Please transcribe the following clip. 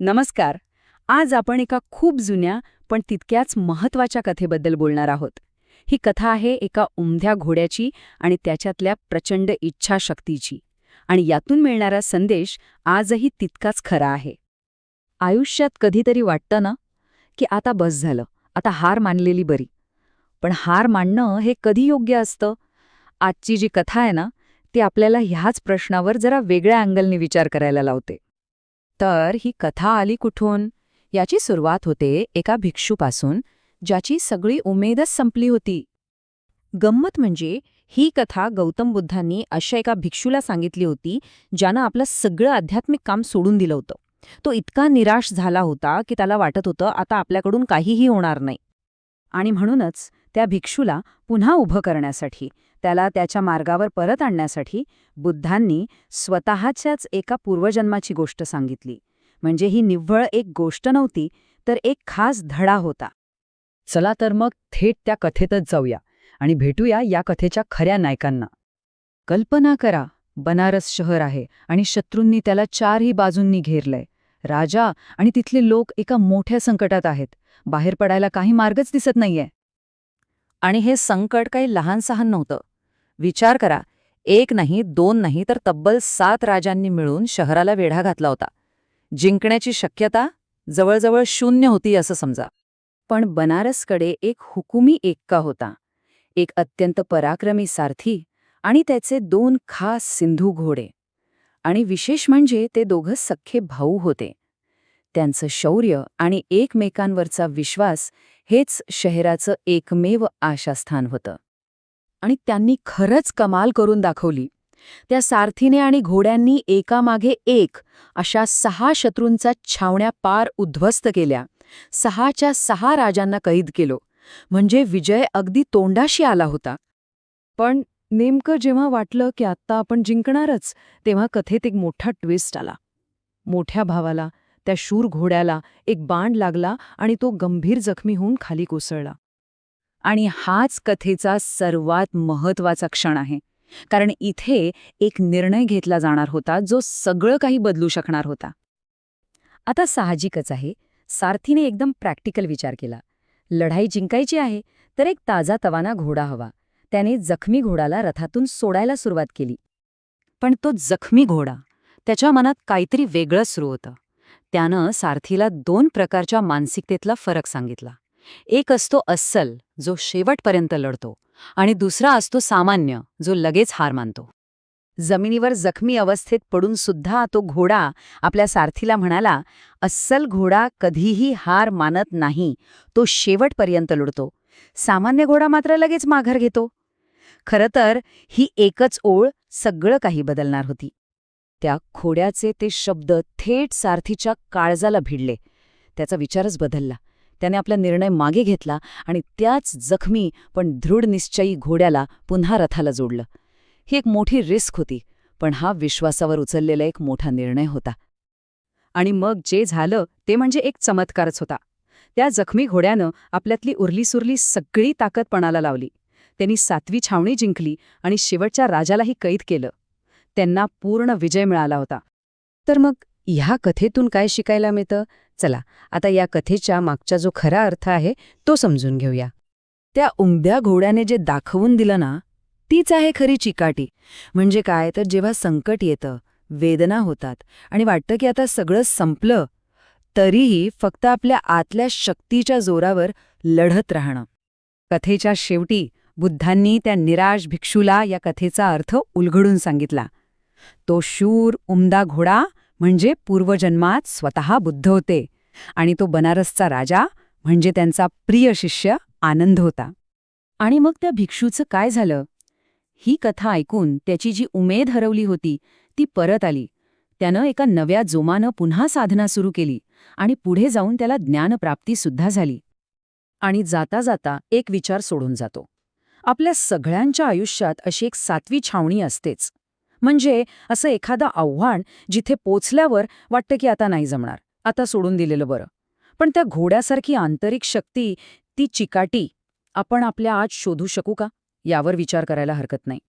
नमस्कार. आज आपण एका खूप जुन्या पण तितक्याच महत्त्वाच्या कथेबद्दल बोलणार आहोत. ही कथा आहे एका उमध्या घोड्याची आणि त्याच्यातल्या प्रचंड इच्छाशक्तीची. आणि यातून मिळणारा संदेश आजही तितकाच खरा आहे. आयुष्यात कधीतरी वाटतं ना की आता बस झालं आता हार मानलेली बरी. पण हार मानणं हे कधी योग्य असतं? आजची जी कथा आहे ना ती आपल्याला ह्याच प्रश्नावर जरा वेगळ्या अँगलने विचार करायला लावते. तर ही कथा आली कुठून? याची सुरुवात होते एका भिक्षूपासून ज्याची सगळी उमेदच संपली होती. गंमत म्हणजे ही कथा गौतम बुद्धांनी अशा एका भिक्षूला सांगितली होती ज्यानं आपलं सगळं आध्यात्मिक काम सोडून दिलं होतं. तो इतका निराश झाला होता की त्याला वाटत होतं आता आपल्याकडून काहीही होणार नाही. आणि म्हणूनच त्या भिक्षूला पुन्हा उभं करण्यासाठी त्याला त्याच्या मार्गावर परत आणण्यासाठी बुद्धांनी स्वतःच्याच एका पूर्वजन्माची गोष्ट सांगितली. म्हणजे ही निव्वळ एक गोष्ट नव्हती तर एक खास धडा होता. चला तर मग थेट त्या कथेतच जाऊया आणि भेटूया या कथेच्या खऱ्या नायकांना. कल्पना करा बनारस शहर आहे आणि शत्रूंनी त्याला चारही बाजूंनी घेरलंय. राजा आणि तिथले लोक एका मोठ्या संकटात आहेत. बाहेर पडायला काही मार्गच दिसत नाहीये. आणि हे संकट काही लहान सहान नव्हतं. विचार करा. एक नाही दोन नाही तर तब्बल सात राजांनी मिळून शहराला वेढा घातला होता. जिंकण्याची शक्यता जवळजवळ शून्य होती असं समजा. पण बनारसकडे एक हुकुमी एक्का होता. एक अत्यंत पराक्रमी सारथी आणि त्याचे दोन खास सिंधू घोडे. आणि विशेष म्हणजे ते दोघं सख्खे भाऊ होते. त्यांचं शौर्य आणि एकमेकांवरचा विश्वास हेच शहराचं एकमेव आशास्थान होतं. आणि त्यांनी खरंच कमाल करून दाखवली. त्या सारथीने आणि घोड्यांनी एकामागे एक अशा सहा शत्रूंचा छावण्या पार उद्ध्वस्त केल्या. सहाच्या सहा राजांना कैद केलो. म्हणजे विजय अगदी तोंडाशी आला होता. पण नेमकं जेव्हा वाटलं की आत्ता आपण जिंकणारच तेव्हा कथेत एक मोठा ट्विस्ट आला. मोठ्या भावाला त्या शूर घोड्याला एक बाण लागला आणि तो गंभीर जखमी होऊन खाली कोसळला. आणि हाच कथेचा सर्वात महत्त्वाचा क्षण आहे. कारण इथे एक निर्णय घेतला जाणार होता जो सगळं काही बदलू शकणार होता. आता साहजिकच आहे. सारथीने एकदम प्रॅक्टिकल विचार केला. लढाई जिंकायची आहे तर एक ताजा तवाना घोडा हवा. त्याने जखमी घोडाला रथातून सोडायला सुरुवात केली. पण तो जखमी घोडा त्याच्या मनात काहीतरी वेगळं सुरू होतं. त्यानं सारथीला दोन प्रकारच्या मानसिकतेतला फरक सांगितला. एक असतो अस्सल जो शेवटपर्यंत लढतो आणि दुसरा असतो सामान्य जो लगेच हार मानतो. जमिनीवर जखमी अवस्थेत पडून सुद्धा तो घोडा आपल्या सारथीला म्हणाला अस्सल घोडा कधीही हार मानत नाही तो शेवटपर्यंत लढतो. सामान्य घोडा मात्र लगेच माघार घेतो. खरं तर ही एकच ओळ सगळं काही बदलणार होती. त्या खोड्याचे ते शब्द थेट सारथीच्या काळजाला भिडले. त्याचा विचारच बदलला. त्याने आपला निर्णय मागे घेतला आणि त्याच जखमी पण दृढ निश्चयी घोड्याला पुन्हा रथाला जोडलं. ही एक मोठी रिस्क होती पण हा विश्वासावर उचललेला एक मोठा निर्णय होता. आणि मग जे झालं ते म्हणजे एक चमत्कारच होता. त्या जखमी घोड्यानं आपल्यातली उरलीसुरली सगळी ताकद पणाला लावली. त्यांनी सातवी छावणी जिंकली आणि शेवटच्या राजालाही कैद केलं. त्यांना पूर्ण विजय मिळाला होता. तर मग ह्या कथेतून काय शिकायला मिळतं? चला आता या कथेच्या मागचा जो खरा अर्थ आहे तो समजून घेऊया. त्या उमद्या घोड्याने जे दाखवून दिलं ना तीच आहे खरी चिकाटी. म्हणजे काय? तर जेव्हा संकट येतं वेदना होतात आणि वाटतं की आता सगळं संपलं तरीही फक्त आपल्या आतल्या शक्तीच्या जोरावर लढत राहणं. कथेच्या शेवटी बुद्धांनी त्या निराश भिक्षूला या कथेचा अर्थ उलगडून सांगितला. तो शूर उमदा घोडा म्हणजे पूर्वजन्मात स्वतः बुद्ध होते आणि तो बनारसचा राजा म्हणजे त्यांचा प्रिय शिष्य आनंद होता. आणि मग त्या भिक्षूचं काय झालं? ही कथा ऐकून त्याची जी उमेद हरवली होती ती परत आली. त्यानं एका नव्या जोमानं पुन्हा साधना सुरू केली आणि पुढे जाऊन त्याला ज्ञानप्राप्तीसुद्धा झाली. आणि जाता जाता एक विचार सोडून जातो. आपल्या सगळ्यांच्या आयुष्यात अशी एक सातवी छावणी असतेच. म्हणजे असं एखादं आव्हान जिथे पोचल्यावर वाटतं की आता नाही जमणार आता सोडून दिलेलं बरं. पण त्या घोड्यासारखी आंतरिक शक्ती ती चिकाटी आपण आपल्या आज शोधू शकू का? यावर विचार करायला हरकत नाही.